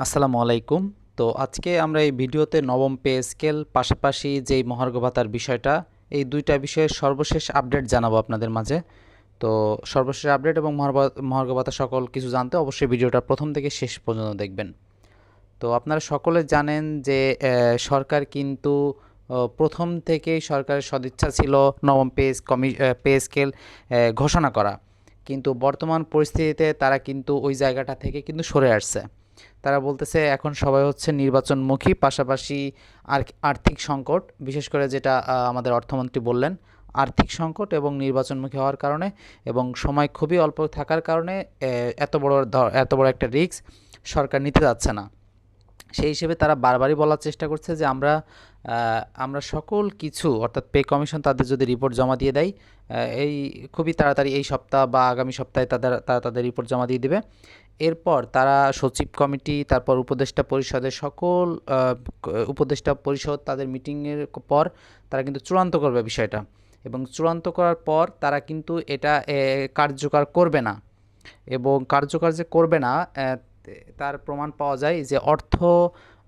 আসসালামু আলাইকুম। তো আজকে আমরা এই ভিডিওতে নবম পে স্কেল, পাশাপাশি যেই মহার্ঘ ভাতার বিষয়টা, এই দুইটা বিষয়ের সর্বশেষ আপডেট জানাব আপনাদের মাঝে। তো সর্বশেষ আপডেট এবং মহার্ঘ ভাতা সকল কিছু জানতে অবশ্যই ভিডিওটা প্রথম থেকে শেষ পর্যন্ত দেখবেন। তো আপনারা সকলে জানেন যে সরকার কিন্তু প্রথম থেকেই সরকারের সদিচ্ছা ছিল নবম পে কমি পে স্কেল ঘোষণা করা। কিন্তু বর্তমান পরিস্থিতিতে তারা কিন্তু ওই জায়গাটা থেকে কিন্তু সরে আসছে। তারা বলতেছে, এখন সবাই হচ্ছে নির্বাচনমুখী, পাশাপাশি আর, আর্থিক সংকট, বিশেষ করে যেটা আমাদের অর্থমন্ত্রী বললেন, আর্থিক সংকট এবং নির্বাচনমুখী হওয়ার কারণে এবং সময় খুবই অল্প থাকার কারণে এত বড় এত বড় একটা রিস্ক সরকার নিতে যাচ্ছে না। সেই হিসেবে তারা বারবারই বলার চেষ্টা করছে যে, আমরা আমরা সকল কিছু, অর্থাৎ পে কমিশন তাদের যদি রিপোর্ট জমা দিয়ে দেয় এই খুবই তাড়াতাড়ি এই সপ্তাহ বা আগামী সপ্তাহে তাদের, তারা তাদের রিপোর্ট জমা দিয়ে দিবে। এরপর তারা সচিব কমিটি, তারপর উপদেষ্টা পরিষদের সকল উপদেষ্টা পরিষদ তাদের মিটিংয়ের পর তারা কিন্তু চূড়ান্ত করবে বিষয়টা। এবং চূড়ান্ত করার পর তারা কিন্তু এটা কার্যকর করবে না। এবং কার্যকর যে করবে না তার প্রমাণ পাওয়া যায় যে অর্থ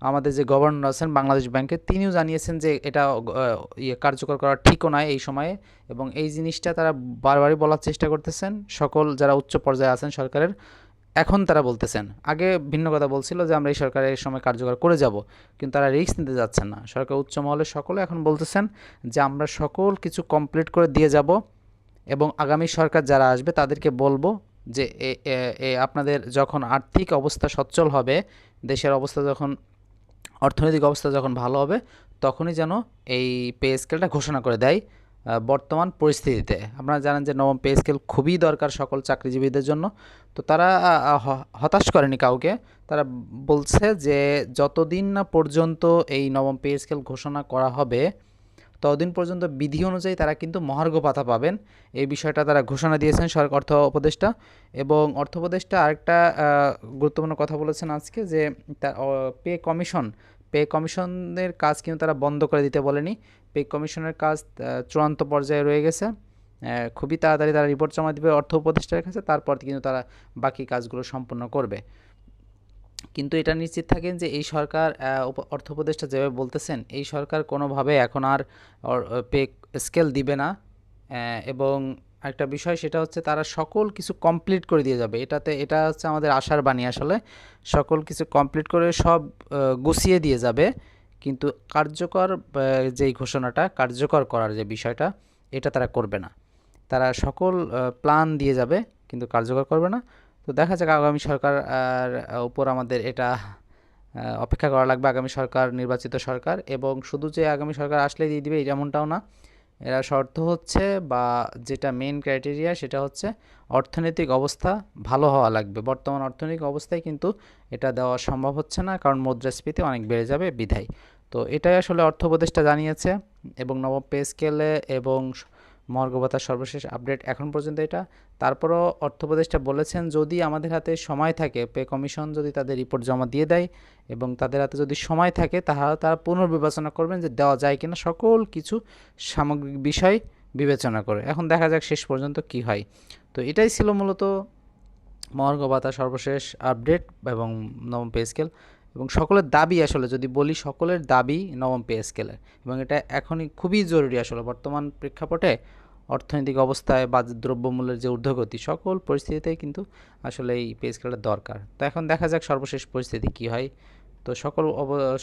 আমাদের যে গভর্নর আছেন বাংলাদেশ ব্যাংকের, তিনিও জানিয়েছেন যে এটা ইয়ে কার্যকর করা ঠিকও নয় এই সময়ে। এবং এই জিনিসটা তারা বারবারই বলার চেষ্টা করতেছেন। সকল যারা উচ্চ পর্যায়ে আছেন সরকারের এখন তারা বলতেছেন, আগে ভিন্ন কথা বলছিল যে আমরা এই সরকারের এই সময় কার্যকর করে যাব, কিন্তু তারা রিস্ক নিতে যাচ্ছেন না। সরকার উচ্চ মহলের সকলে এখন বলতেছেন যে আমরা সকল কিছু কমপ্লিট করে দিয়ে যাব এবং আগামী সরকার যারা আসবে তাদেরকে বলব যে এ- আপনাদের যখন আর্থিক অবস্থা সচ্ছল হবে, দেশের অবস্থা যখন, অর্থনৈতিক অবস্থা যখন ভালো হবে, তখনই যেন এই পে স্কেলটা ঘোষণা করে দেয়। বর্তমান পরিস্থিতিতে। আপনারা জানেন যে নবম পে স্কেল খুবই দরকার সকল চাকরিজীবীদের জন্য। তো তারা হতাশ করেনি কাউকে। তারা বলছে যে যতদিন না পর্যন্ত এই নবম পে স্কেল ঘোষণা করা হবে, ততদিন পর্যন্ত বিধি অনুযায়ী তারা কিন্তু মহার্ঘ ভাতা পাবেন। এই বিষয়টা তারা ঘোষণা দিয়েছেন সরকার অর্থ উপদেষ্টা। এবং অর্থ উপদেষ্টা আরেকটা গুরুত্বপূর্ণ কথা বলেছেন আজকে যে পে কমিশন পে কমিশনের কাজ কিন্তু তারা বন্ধ করে দিতে বলেনি। পে কমিশনের কাজ চূড়ান্ত পর্যায়ে রয়ে গেছে। খুবই তাড়াতাড়ি তারা রিপোর্ট জমা দেবে অর্থ উপদেষ্টার কাছে, তারপর কিন্তু তারা বাকি কাজগুলো সম্পন্ন করবে। কিন্তু এটা নিশ্চিত থাকেন যে এই সরকার অর্থ উপদেষ্টা যেভাবে বলতেছেন, এই সরকার কোনোভাবে এখন আর পে স্কেল দিবে না। এবং একটা বিষয়, সেটা হচ্ছে তারা সকল কিছু কমপ্লিট করে দিয়ে যাবে। এটাতে, এটা হচ্ছে আমাদের আশার বাণী আসলে। সকল কিছু কমপ্লিট করে সব গুছিয়ে দিয়ে যাবে। কিন্তু কার্যকর যেই ঘোষণাটা, কার্যকর করার যে বিষয়টা, এটা তারা করবে না। তারা সকল প্ল্যান দিয়ে যাবে, কিন্তু কার্যকর করবে না। তো দেখা যাক আগামী সরকার উপর আমাদের এটা অপেক্ষা করা লাগবে। আগামী সরকার, নির্বাচিত সরকার, এবং শুধু যে আগামী সরকার আসলেই দিয়ে দিবে, এমনটাও না। এরা শর্ত হচ্ছে বা যেটা মেন ক্রাইটেরিয়া সেটা হচ্ছে অর্থনৈতিক অবস্থা ভালো হওয়া লাগবে। বর্তমান অর্থনৈতিক অবস্থায় কিন্তু এটা দেওয়া সম্ভব হচ্ছে না কারণ মুদ্রাস্ফীতি অনেক বেড়ে যাবে, বিধায়। তো এটাই আসলে অর্থ উপদেষ্টা জানিয়েছে এবং নবম পে স্কেলে এবং ভাতার সর্বশেষ আপডেট এখন পর্যন্ত এটা। তারপরও অর্থ উপদেষ্টা বলেছেন, যদি আমাদের হাতে সময় থাকে, পে কমিশন যদি তাদের রিপোর্ট জমা দিয়ে দেয় এবং তাদের হাতে যদি সময় থাকে তাহলে তারা পুনর্বিবেচনা করবেন যে দেওয়া যায় কিনা। সকল কিছু সামগ্রিক বিষয় বিবেচনা করে। এখন দেখা যাক শেষ পর্যন্ত কি হয়। তো এটাই ছিল মূলত মহার্ঘ ভাতা সর্বশেষ আপডেট এবং নবম পে স্কেল। এবং সকলের দাবি আসলে যদি বলি সকলের দাবি নবম পে স্কেলের এবং এটা এখনই খুবই জরুরি আসলে বর্তমান প্রেক্ষাপটে অর্থনৈতিক অবস্থায় বা দ্রব্যমূল্যের যে ঊর্ধ্বগতি সকল পরিস্থিতিতেই কিন্তু আসলে এই পে স্কেলটা দরকার। তো এখন দেখা যাক সর্বশেষ পরিস্থিতি কী হয়। তো সকল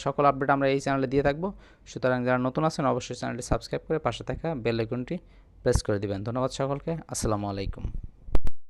সকল আপডেট আমরা এই চ্যানেলে দিয়ে থাকব। সুতরাং যারা নতুন আছেন অবশ্যই চ্যানেলটি সাবস্ক্রাইব করে পাশে থাকা বেল আইকনটি প্রেস করে দিবেন। ধন্যবাদ সকলকে। আসসালামু আলাইকুম।